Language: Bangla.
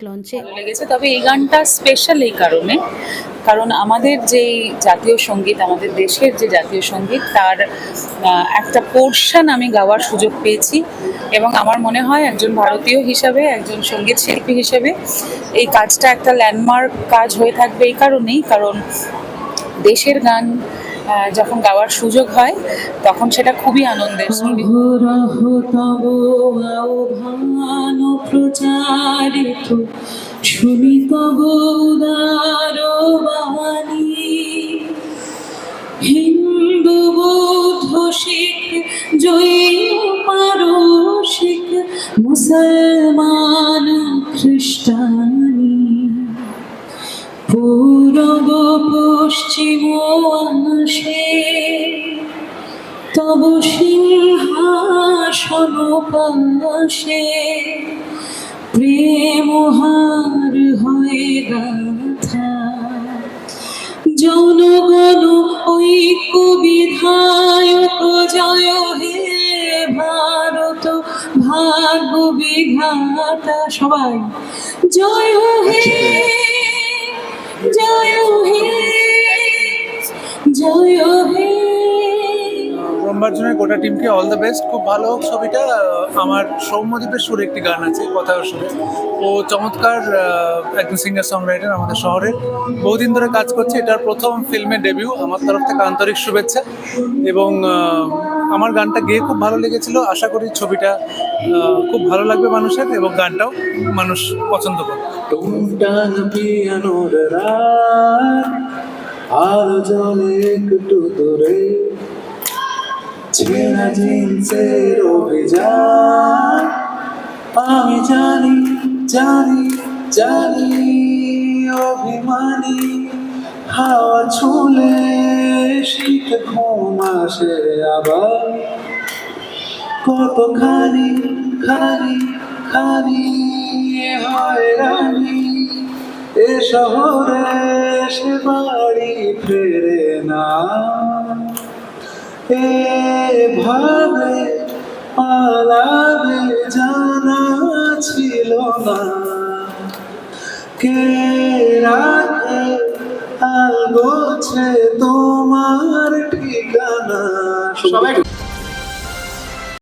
লঞ্চে লেগেছে। তবে এই গানটা স্পেশাল এই কারণে। কারণ আমাদের যে জাতীয় সংগীত, আমাদের দেশের যে জাতীয় সংগীত, তার একটা পোর্শন আমি গাওয়ার সুযোগ পেয়েছি। এবং আমার মনে হয় একজন ভারতীয় হিসাবে, একজন সংগীত শিল্পী হিসেবে, এই কাজটা একটা ল্যান্ডমার্ক কাজ হয়ে থাকবে এই কারণেই। কারণ দেশের গান যখন গাওয়ার সুযোগ হয়, তখন সেটা খুবই আনন্দের প্রচারিত শুনি তব উদার বাণী হিন্দু বৌদ্ধ শিখ, জৈন পারসিক, মুসলমান খ্রিস্টানি। পশ্চিম আসে তব সিংহাসন পাশে প্রেমহার হয়ে গাথা। জনগণ ঐক্য বিধায়ক জয় হে ভারত ভাগ্য বিধাতা সবাই। জয় হে ব্রহ্মার্জনের গোটা টিমকে অল দ্য বেস্ট খুব ভালো ছবিটা। আমার সৌম্যদীপের সুরে একটি গান আছে কথার সুরে ও চমৎকার একজন সিঙ্গার সং রাইটার আমাদের শহরের বহুদিন ধরে কাজ করছে, এটার প্রথম ফিল্মের ডেবিউ আমার তরফ থেকে আন্তরিক শুভেচ্ছা। এবং আমার গানটা গেয়ে খুব ভালো লেগেছিল। আশা করি ছবিটা খুব ভালো লাগবে মানুষের এবং গানটাও মানুষ পছন্দ করবে। আলো জলে একটু দূরে। ছেঁড়া জিন্সের অভিযান। আমি জানি জানি জানি, অভিমানী। হাওয়া ছুলে শীত ঘুম আসে আবার। কতখানি, খানি খানি হয় রানী। এ শহরে সে বাড়ি ফেরে না। এভাবে পালাবে জানা ছিল না। কে রাখে আলগোছে তোমার ঠিকানা? সবাই